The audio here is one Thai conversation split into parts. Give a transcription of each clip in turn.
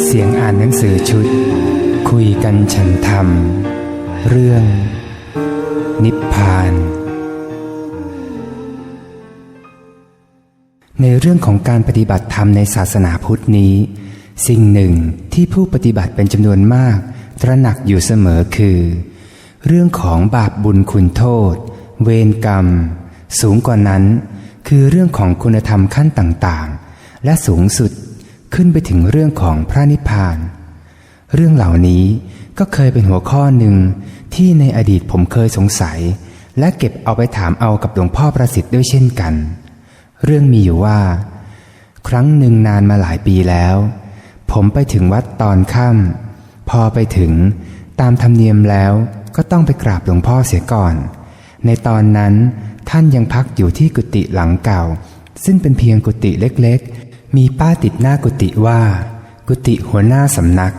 เสียงอ่านหนังสือชุด คุยกันฉันทำเรื่อง นิพพาน ในเรื่องของการปฏิบัติธรรมในศาสนาพุทธนี้ สิ่งหนึ่งที่ผู้ปฏิบัติเป็นจำนวนมาก ตระหนักอยู่เสมอคือ เรื่องของบาปบุญคุณโทษ เวรกรรม สูงกว่านั้น คือเรื่องของคุณธรรมขั้นต่างๆ และสูงสุด ขึ้นไปถึงเรื่องของพระนิพพาน เรื่องเหล่านี้ก็เคยเป็นหัวข้อหนึ่งที่ในอดีตผมเคยสงสัย และเก็บเอาไปถามเอากับหลวงพ่อประสิทธิ์ด้วยเช่นกัน เรื่องมีอยู่ว่า ครั้งหนึ่งนานมาหลายปีแล้ว ผมไปถึงวัดตอนค่ำพอไปถึงตามธรรมเนียมแล้วก็ต้องไปกราบหลวงพ่อเสียก่อน ในตอนนั้นท่านยังพักอยู่ที่กุฏิหลังเก่า ซึ่งเป็นเพียงกุฏิเล็กๆ มีป้ายติดหน้ากุฏิว่า กุฏิหัวหน้าสำนัก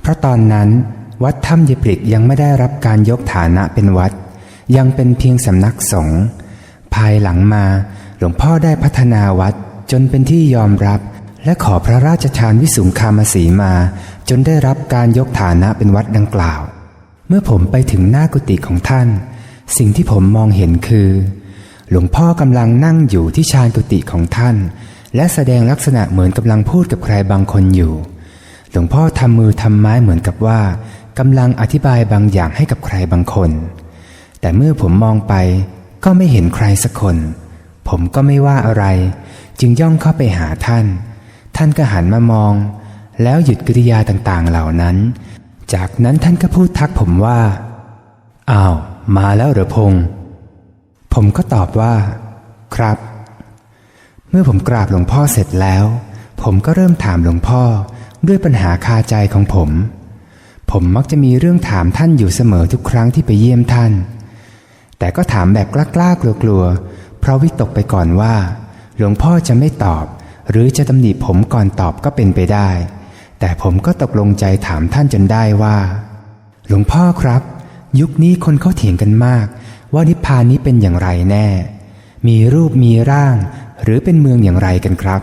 เพราะตอนนั้น วัดถ้ำเยปริกยังไม่ได้รับการยกฐานะเป็นวัด ยังเป็นเพียงสำนักสงฆ์ภายหลังมาหลวงพ่อได้พัฒนาวัดจนเป็นที่ยอมรับ และขอพระราชทานวิสุงคามสีมา จนได้รับการยกฐานะเป็นวัดดังกล่าว เมื่อผมไปถึงหน้ากุฏิของท่าน สิ่งที่ผมมองเห็นคือ หลวงพ่อกำลังนั่งอยู่ที่ชานกุฏิของท่าน และแสดงลักษณะเหมือนกำลังพูดกับใครบางคนอยู่ หลวงพ่อทำมือทำไม้เหมือนกับว่ากำลังอธิบายบางอย่างให้กับใครบางคน แต่เมื่อผมมองไปก็ไม่เห็นใครสักคน ผมก็ไม่ว่าอะไร จึงย่องเข้าไปหาท่าน ท่านก็หันมามอง แล้วหยุดกิริยาต่างๆเหล่านั้น จากนั้นท่านก็พูดทักผมว่า อ้าว มาแล้วเหรอพงษ์ผมก็ตอบว่า ครับ มื่อผมกราบหลวงพ่อเสร็จแล้ว ผมก็เริ่มถามหลวงพ่อด้วยปัญหาคาใจของผม ผมมักจะมีเรื่องถามท่านอยู่เสมอทุกครั้งที่ไปเยี่ยมท่าน แต่ก็ถามแบบกล้าๆกลัวๆเพราะวิตกไปก่อนว่า หลวงพ่อจะไม่ตอบ หรือจะตำหนิผมก่อนตอบก็เป็นไปได้ แต่ผมก็ตกลงใจถามท่านจนได้ว่า หลวงพ่อครับ ยุคนี้คนเขาเถียงกันมาก ว่านิพพานนี้เป็นอย่างไรแน่ มีรูปมีร่าง หรือเป็นเมืองอย่างไรกันครับ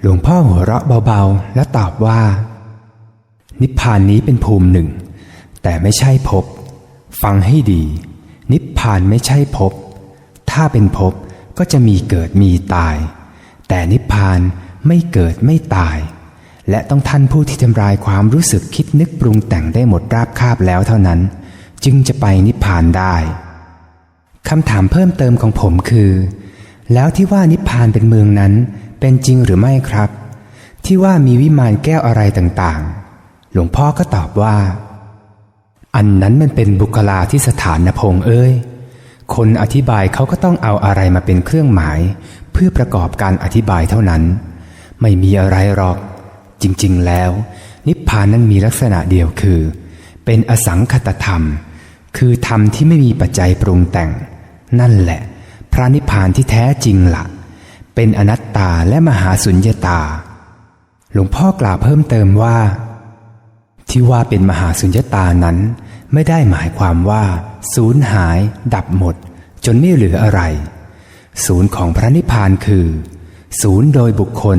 หลวงพ่อหัวเราะเบาๆ และตอบว่า นิพพานนี้เป็นภูมิหนึ่ง แต่ไม่ใช่ภพฟังให้ดี นิพพานไม่ใช่ภพถ้าเป็นภพก็จะมีเกิดมีตาย แต่นิพพานไม่เกิดไม่ตาย และต้องท่านผู้ที่ทำลายความรู้สึกคิดนึกปรุงแต่งได้หมดราบคาบแล้วเท่านั้น จึงจะไปนิพพานได้คำถามเพิ่มเติมของผมคือ แล้วที่ว่านิพพานเป็นเมืองนั้นเป็นจริงหรือไม่ครับ ที่ว่ามีวิมานแก้วอะไรต่างๆ หลวงพ่อก็ตอบว่า อันนั้นมันเป็นบุคลาที่สถานนพงเอ้ยคนอธิบายเขาก็ต้องเอาอะไรมาเป็นเครื่องหมาย เพื่อประกอบการอธิบายเท่านั้น ไม่มีอะไรหรอก จริงๆแล้ว นิพพานนั้นมีลักษณะเดียวคือ เป็นอสังคตธรรม คือธรรมที่ไม่มีปัจจัยปรุงแต่ง นั่นแหละ พระนิพพานที่แท้จริงละ่ะ เป็นอนัตตาและมหาสุญญตา หลวงพ่อกล่าวเพิ่มเติมว่า ที่ว่าเป็นมหาสุญญตานั้น ไม่ได้หมายความว่าศูนย์หาย ดับหมด จนไม่เหลืออะไร ศูนย์ของพระนิพพานคือ ศูนย์โดยบุคคล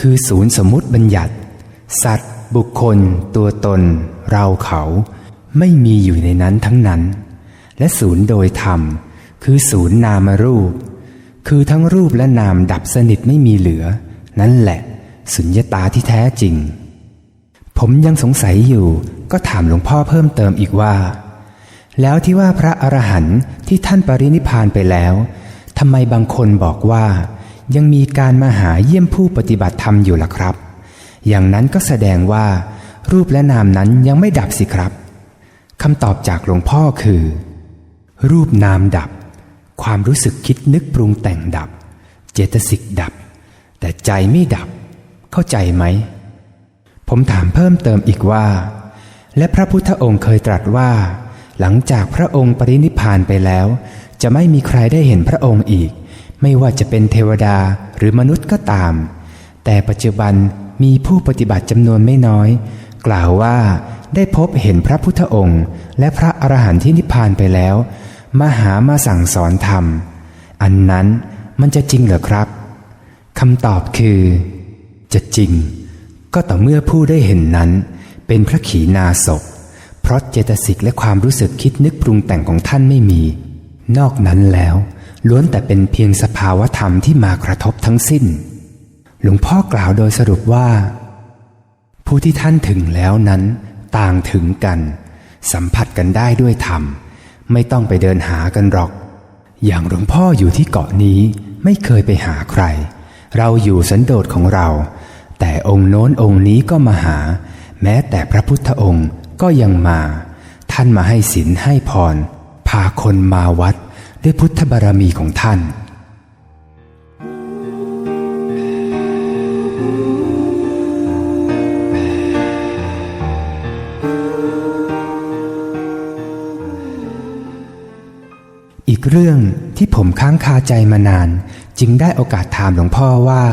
คือศูนย์สมมติบัญญัติ สัตว์ บุคคล ตัวตน เราเขา ไม่มีอยู่ในนั้นทั้งนั้น และศูนย์โดยธรรม คือศูนย์นามรูป คือทั้งรูปและนามดับสนิทไม่มีเหลือ นั่นแหละ สุญญตาที่แท้จริง ผมยังสงสัยอยู่ก็ถามหลวงพ่อเพิ่มเติมอีกว่า แล้วที่ว่าพระอรหันต์ที่ท่านปรินิพพานไปแล้วทำไมบางคนบอกว่า ยังมีการมาหาเยี่ยมผู้ปฏิบัติธรรมอยู่ล่ะครับ อย่างนั้นก็แสดงว่า รูปและนามนั้นยังไม่ดับสิครับคำตอบจากหลวงพ่อคือ รูปนามดับ ความรู้สึกคิดนึกปรุงแต่งดับ เจตสิกดับ แต่ใจไม่ดับ เข้าใจไหม ผมถามเพิ่มเติมอีกว่า และพระพุทธองค์เคยตรัสว่า หลังจากพระองค์ปรินิพานไปแล้ว จะไม่มีใครได้เห็นพระองค์อีก ไม่ว่าจะเป็นเทวดาหรือมนุษย์ก็ตาม แต่ปัจจุบันมีผู้ปฏิบัติจำนวนไม่น้อย กล่าวว่าได้พบเห็นพระพุทธองค์ และพระอรหันต์ที่นิพพานไปแล้ว มาหามาสั่งสอนธรรม อันนั้นมันจะจริงเหรอครับคำตอบคือ จะจริง ก็ต่อเมื่อผู้ได้เห็นนั้น เป็นพระขีณาสพเพราะเจตสิกและความรู้สึกคิดนึกปรุงแต่งของท่านไม่มี นอกนั้นแล้ว ล้วนแต่เป็นเพียงสภาวธรรมที่มากระทบทั้งสิ้น หลวงพ่อกล่าวโดยสรุปว่า ผู้ที่ท่านถึงแล้วนั้น ต่างถึงกัน สัมผัสกันได้ด้วยธรรม ไม่ต้องไปเดินหากันหรอก อย่างหลวงพ่ออยู่ที่เกาะนี้ไม่เคยไปหาใคร เราอยู่สันโดษของเรา แต่องค์โน้นองค์นี้ก็มาหา แม้แต่พระพุทธองค์ก็ยังมา ท่านมาให้ศีลให้พร พาคนมาวัดด้วยพุทธบารมีของท่าน เรื่องที่ผมค้างคาใจมานาน จึงได้โอกาสถามหลวงพ่อว่า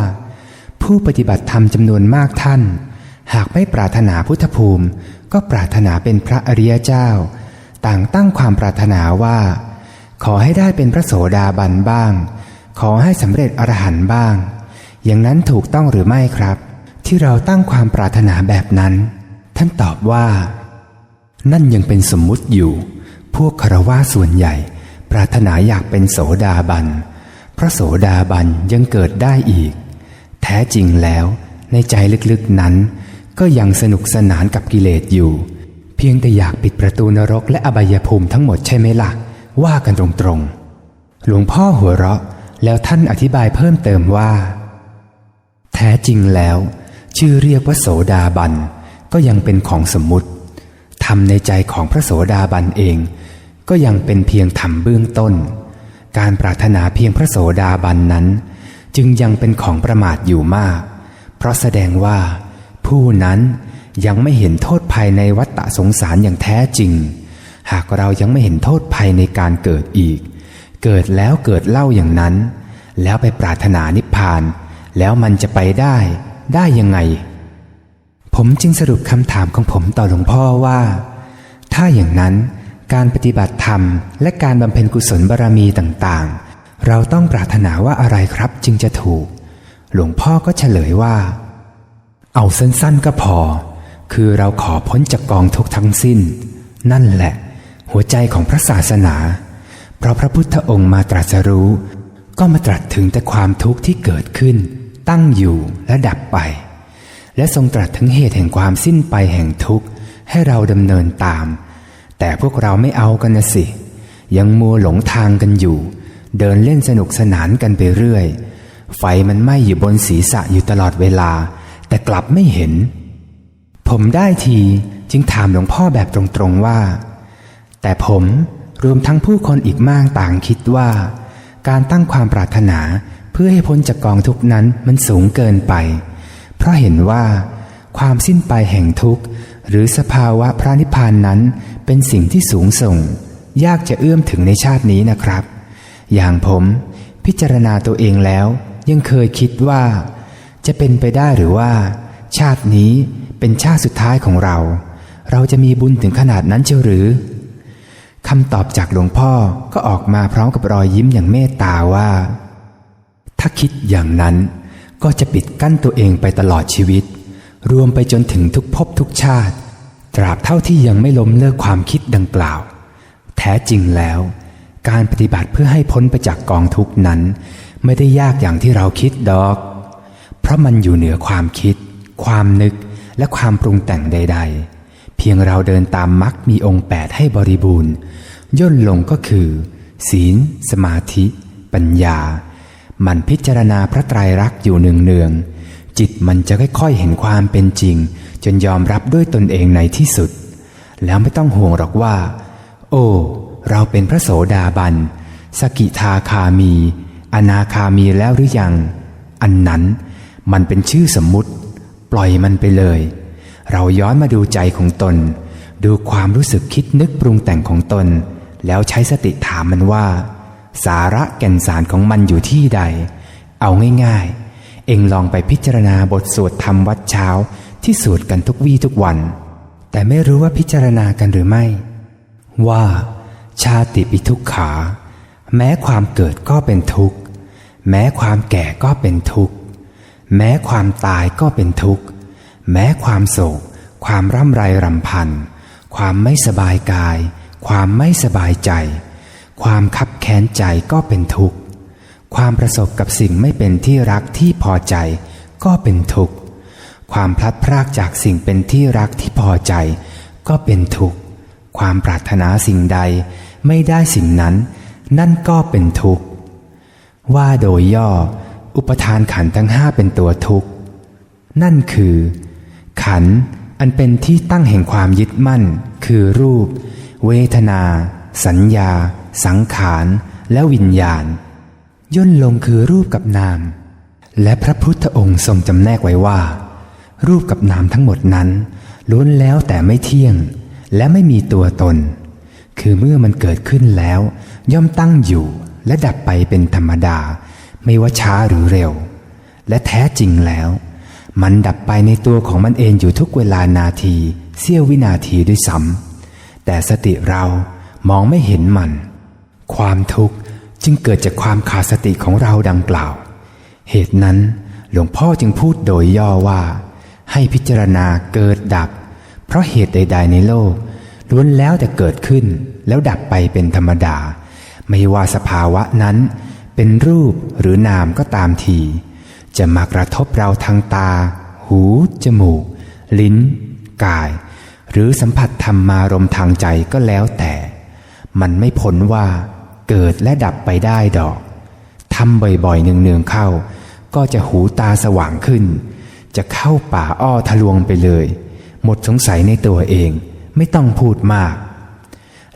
ผู้ปฏิบัติธรรมจำนวนมากท่าน หากไม่ปรารถนาพุทธภูมิ ก็ปรารถนาเป็นพระอริยเจ้า ต่างตั้งความปรารถนาว่า ขอให้ได้เป็นพระโสดาบันบ้าง ขอให้สำเร็จอรหันต์บ้าง อย่างนั้นถูกต้องหรือไม่ครับ ที่เราตั้งความปรารถนาแบบนั้น ท่านตอบว่า นั่นยังเป็นสมมุติอยู่ พวกคารวะส่วนใหญ่ ปรารถนาอยากเป็นโสดาบัน เพราะโสดาบันยังเกิดได้อีก แท้จริงแล้วในใจลึกๆนั้น ก็ยังสนุกสนานกับกิเลสอยู่ เพียงแต่อยากปิดประตูนรกและอบายภูมิทั้งหมดใช่ไหมล่ะ ว่ากันตรงๆ หลวงพ่อหัวเราะแล้วท่านอธิบายเพิ่มเติมว่า แท้จริงแล้ว ชื่อเรียกว่าโสดาบันก็ยังเป็นของสมมุติทำในใจของพระโสดาบันเอง ก็ยังเป็นเพียงธรรมเบื้องต้น การปรารถนาเพียงพระโสดาบันนั้น จึงยังเป็นของประมาทอยู่มาก เพราะแสดงว่า ผู้นั้นยังไม่เห็นโทษภัยในวัฏฏะสงสารอย่างแท้จริง หากเรายังไม่เห็นโทษภัยในการเกิดอีก เกิดแล้วเกิดเล่าอย่างนั้น แล้วไปปรารถนานิพพาน แล้วมันจะไปได้ ได้ยังไง ผมจึงสรุปคำถามของผมต่อหลวงพ่อว่า ถ้าอย่างนั้น การปฏิบัติธรรม และการบำเพ็ญกุศลบารมีต่างๆ เราต้องปรารถนาว่าอะไรครับจึงจะถูก หลวงพ่อก็เฉลยว่า เอาสั้นๆก็พอ คือเราขอพ้นจากกองทุกทั้งสิ้น นั่นแหละ หัวใจของพระศาสนา เพราะพระพุทธองค์มาตรัสรู้ ก็มาตรัสถึงแต่ความทุกข์ที่เกิดขึ้น ตั้งอยู่และดับไป และทรงตรัสถึงเหตุแห่งความสิ้นไปแห่งทุกข์ให้เราดำเนินตาม แต่พวกเราไม่เอากันนะสิ ยังมัวหลงทางกันอยู่ เดินเล่นสนุกสนานกันไปเรื่อย ไฟมันไหม้อยู่บนศีรษะอยู่ตลอดเวลา แต่กลับไม่เห็น ผมได้ทีจึงถามหลวงพ่อแบบตรงๆว่า แต่ผมรวมทั้งผู้คนอีกมากต่างคิดว่า การตั้งความปรารถนาเพื่อให้พ้นจากกองทุกนั้นมันสูงเกินไป เพราะเห็นว่า ความสิ้นไปแห่งทุกข์ หรือสภาวะพระนิพพานนั้นเป็นสิ่งที่สูงส่ง ยากจะเอื้อมถึงในชาตินี้นะครับ อย่างผมพิจารณาตัวเองแล้ว ยังเคยคิดว่า จะเป็นไปได้หรือว่า ชาตินี้เป็นชาติสุดท้ายของเรา เราจะมีบุญถึงขนาดนั้นเชียวหรือคำตอบจากหลวงพ่อก็ออกมาพร้อมกับรอยยิ้มอย่างเมตตาว่า ถ้าคิดอย่างนั้นก็จะปิดกั้นตัวเองไปตลอดชีวิต รวมไปจนถึงทุกภพทุกชาติ ตราบเท่าที่ยังไม่ล้มเลิกความคิดดังกล่าว แท้จริงแล้ว การปฏิบัติเพื่อให้พ้นไปจากกองทุกนั้น ไม่ได้ยากอย่างที่เราคิดดอก เพราะมันอยู่เหนือความคิด ความนึกและความปรุงแต่งใด ๆ เพียงเราเดินตามมรรคมีองค์แปดให้บริบูรณ์ ย่นลงก็คือ ศีล สมาธิ ปัญญา มันพิจารณาพระไตรลักษณ์อยู่เนืองๆ จิตมันจะค่อยๆเห็นความเป็นจริง จนยอมรับด้วยตนเองในที่สุด แล้วไม่ต้องห่วงหรอกว่า โอ้ เราเป็นพระโสดาบัน สกิทาคามี อนาคามีแล้วหรือยัง อันนั้นมันเป็นชื่อสมมุติ ปล่อยมันไปเลย เราย้อนมาดูใจของตน ดูความรู้สึกคิดนึกปรุงแต่งของตน แล้วใช้สติถามมันว่า สาระแก่นสารของมันอยู่ที่ใด เอาง่ายๆ เองลองไปพิจารณาบทสวดธรรมวัดเช้าที่สวดกันทุกวี่ทุกวัน แต่ไม่รู้ว่าพิจารณากันหรือไม่ ว่า ชาติปิทุกขา แม้ความเกิดก็เป็นทุกข์ แม้ความแก่ก็เป็นทุกข์ แม้ความตายก็เป็นทุกข์ แม้ความโศก ความร่ำไรรำพัน ความไม่สบายกาย ความไม่สบายใจ ความคับแค้นใจก็เป็นทุกข์ ความประสบกับสิ่งไม่เป็นที่รักที่พอใจ ก็เป็นทุกข์ ความพลัดพรากจากสิ่งเป็นที่รักที่พอใจ ก็เป็นทุกข์ ความปรารถนาสิ่งใด ไม่ได้สิ่งนั้น นั่นก็เป็นทุกข์ ว่าโดยย่อ อุปทานขันทั้งห้าเป็นตัวทุกข์ นั่นคือ ขันอันเป็นที่ตั้งแห่งความยึดมั่น คือรูป เวทนา สัญญา สังขาร และวิญญาณ ย่นลงคือรูปกับนาม และพระพุทธองค์ทรงจำแนกไว้ว่า รูปกับนามทั้งหมดนั้นล้วนแล้วแต่ไม่เที่ยง และไม่มีตัวตน คือเมื่อมันเกิดขึ้นแล้ว ย่อมตั้งอยู่และดับไปเป็นธรรมดา ไม่ว่าช้าหรือเร็ว และแท้จริงแล้ว มันดับไปในตัวของมันเองอยู่ทุกเวลานาทีเสี้ยววินาทีด้วยซ้ำแต่สติเรามองไม่เห็นมัน ความทุกข์ จึงเกิดจากความขาดสติของเราดังกล่าว เหตุนั้นหลวงพ่อจึงพูดโดยย่อว่า ให้พิจารณาเกิดดับ เพราะเหตุใด ๆ ในโลกล้วนแล้วแต่เกิดขึ้น แล้วดับไปเป็นธรรมดา ไม่ว่าสภาวะนั้น เป็นรูปหรือนามก็ตามที จะมากระทบเราทางตา หู จมูก ลิ้น กาย หรือสัมผัสธรรมารมณ์ทางใจก็แล้วแต่ มันไม่พ้นว่า เกิดและดับไปได้ดอกทำบ่อยๆเนืองๆเข้า ก็จะหูตาสว่างขึ้น จะเข้าป่าอ้อทะลวงไปเลย หมดสงสัยในตัวเองไม่ต้องพูดมาก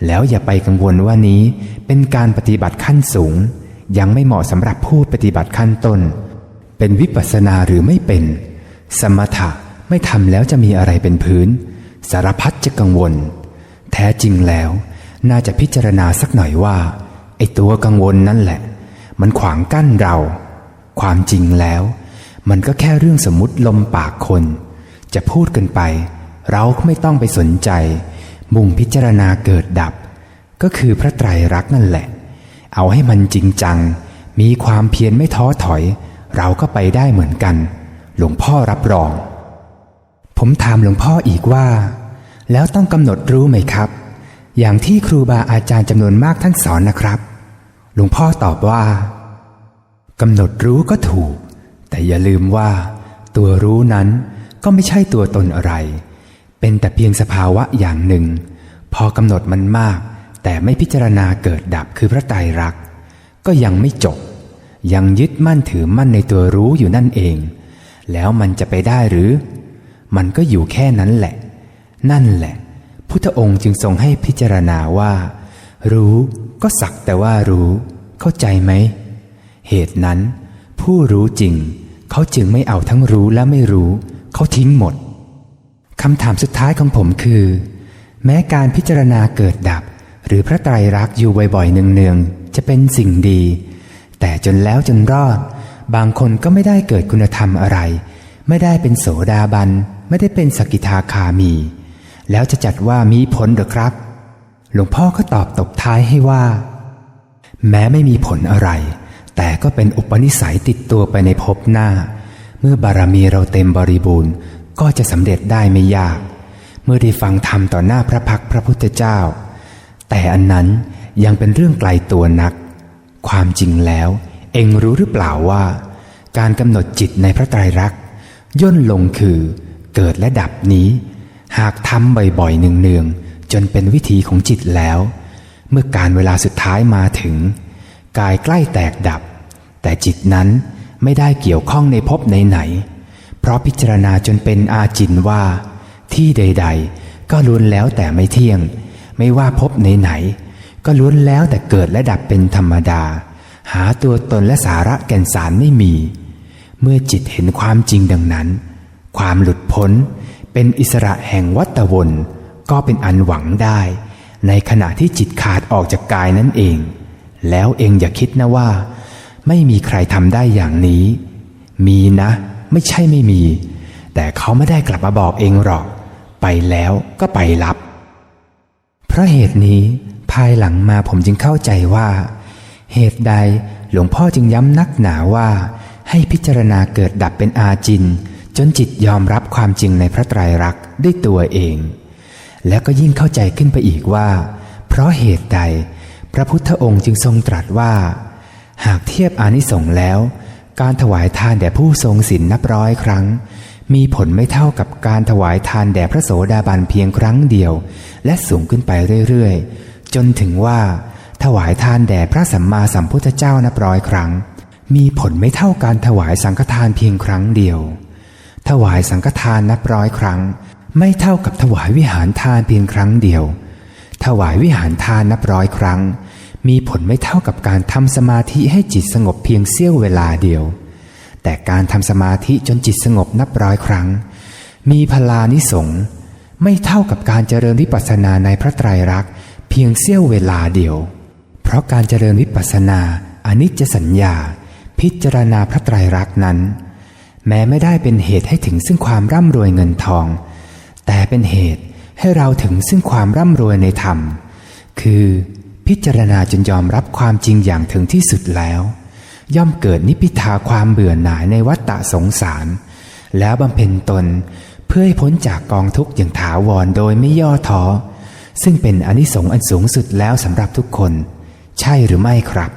แล้วอย่าไปกังวลว่านี้เป็นการปฏิบัติขั้นสูง ยังไม่เหมาะสำหรับผู้ปฏิบัติขั้นต้น เป็นวิปัสสนาหรือไม่เป็น สมถะไม่ทำแล้วจะมีอะไรเป็นพื้น สารพัดจะกังวล แท้จริงแล้ว น่าจะพิจารณาสักหน่อยว่า ไอ้ตัวกังวลนั่นแหละ มันขวางกั้นเรา ความจริงแล้ว มันก็แค่เรื่องสมมติลมปากคน จะพูดกันไป เราก็ไม่ต้องไปสนใจ มุ่งพิจารณาเกิดดับ ก็คือพระไตรรักษ์นั่นแหละ เอาให้มันจริงจัง มีความเพียรไม่ท้อถอย เราก็ไปได้เหมือนกัน หลวงพ่อรับรอง ผมถามหลวงพ่ออีกว่า แล้วต้องกำหนดรู้ไหมครับ อย่างที่ครูบาอาจารย์จำนวนมากท่านสอนนะครับ หลวงพ่อตอบว่ากำหนดรู้ก็ถูก แต่อย่าลืมว่า ตัวรู้นั้นก็ไม่ใช่ตัวตนอะไร เป็นแต่เพียงสภาวะอย่างหนึ่ง พอกำหนดมันมาก แต่ไม่พิจารณาเกิดดับคือพระไตรัก ก็ยังไม่จบ ยังยึดมั่นถือมั่นในตัวรู้อยู่นั่นเอง แล้วมันจะไปได้หรือ มันก็อยู่แค่นั้นแหละ นั่นแหละ พุทธองค์จึงทรงให้พิจารณาว่า รู้ก็สักแต่ว่ารู้ เข้าใจไหม เหตุนั้น ผู้รู้จริง เขาจึงไม่เอาทั้งรู้และไม่รู้ เขาทิ้งหมดคำถามสุดท้ายของผมคือ แม้การพิจารณาเกิดดับ หรือพระไตรลักษ์อยู่บ่อยๆเนืองๆจะเป็นสิ่งดี แต่จนแล้วจนรอด บางคนก็ไม่ได้เกิดคุณธรรมอะไร ไม่ได้เป็นโสดาบัน ไม่ได้เป็นสกิทาคามี แล้วจะจัดว่ามีผลหรือครับ หลวงพ่อก็ตอบตบท้ายให้ว่า แม้ไม่มีผลอะไร แต่ก็เป็นอุปนิสัยติดตัวไปในภพหน้า เมื่อบารมีเราเต็มบริบูรณ์ ก็จะสำเร็จได้ไม่ยาก เมื่อได้ฟังธรรมต่อหน้าพระพักตรพระพุทธเจ้า แต่อันนั้นยังเป็นเรื่องไกลตัวนัก ความจริงแล้ว เองรู้หรือเปล่าว่า การกำหนดจิตในพระไตรลักษณ์ย่นลงคือเกิดและดับนี้ หากทำบ่อยๆเนืองๆจนเป็นวิธีของจิตแล้ว เมื่อการเวลาสุดท้ายมาถึง กายใกล้แตกดับ แต่จิตนั้นไม่ได้เกี่ยวข้องในภพไหนๆเพราะพิจารณาจนเป็นอาจินว่า ที่ใด ๆ ก็ล้วนแล้วแต่ไม่เที่ยง ไม่ว่าภพไหนๆก็ล้วนแล้วแต่เกิดและดับเป็นธรรมดา หาตัวตนและสาระแก่นสารไม่มี เมื่อจิตเห็นความจริงดังนั้น ความหลุดพ้น เป็นอิสระแห่งวัตวนก็เป็นอันหวังได้ ในขณะที่จิตขาดออกจากกายนั่นเอง แล้วเองอย่าคิดนะว่า ไม่มีใครทำได้อย่างนี้ มีนะ ไม่ใช่ไม่มี แต่เขาไม่ได้กลับมาบอกเองหรอก ไปแล้วก็ไปรับเพราะเหตุนี้ภายหลังมาผมจึงเข้าใจว่า เหตุใดหลวงพ่อจึงย้ำนักหนาว่า ให้พิจารณาเกิดดับเป็นอาจิน จนจิตยอมรับความจริงในพระไตรลักษณ์ด้วยตัวเอง แล้วก็ยิ่งเข้าใจขึ้นไปอีกว่า เพราะเหตุใด พระพุทธองค์จึงทรงตรัสว่า หากเทียบอานิสงส์แล้ว การถวายทานแด่ผู้ทรงศีลนับร้อยครั้ง มีผลไม่เท่ากับการถวายทานแด่พระโสดาบันเพียงครั้งเดียว และสูงขึ้นไปเรื่อยๆ จนถึงว่า ถวายทานแด่พระสัมมาสัมพุทธเจ้านับร้อยครั้ง มีผลไม่เท่าการถวายสังฆทานเพียงครั้งเดียว ถวายสังฆทานนับร้อยครั้ง ไม่เท่ากับถวายวิหารทานเพียงครั้งเดียว ถวายวิหารทานนับร้อยครั้ง มีผลไม่เท่ากับการทำสมาธิให้จิตสงบเพียงเสี้ยวเวลาเดียว แต่การทำสมาธิจนจิตสงบนับร้อยครั้ง มีพลานิสงส์ไม่เท่ากับการเจริญวิปัสสนาในพระไตรลักษณ์เพียงเสี้ยวเวลาเดียว เพราะการเจริญวิปัสสนาอนิจจสัญญา พิจารณาพระไตรลักษณ์นั้น แม้ไม่ได้เป็นเหตุให้ถึงซึ่งความร่ำรวยเงินทอง แต่เป็นเหตุให้เราถึงซึ่งความร่ำรวยในธรรม คือพิจารณาจนยอมรับความจริงอย่างถึงที่สุดแล้ว ย่อมเกิดนิพพิทาความเบื่อหน่ายในวัฏฏะสงสาร แล้วบำเพ็ญตนเพื่อให้พ้นจากกองทุกข์อย่างถาวรโดยไม่ย่อท้อซึ่งเป็นอนิสงส์อันสูงสุดแล้วสำหรับทุกคน ใช่หรือไม่ครับ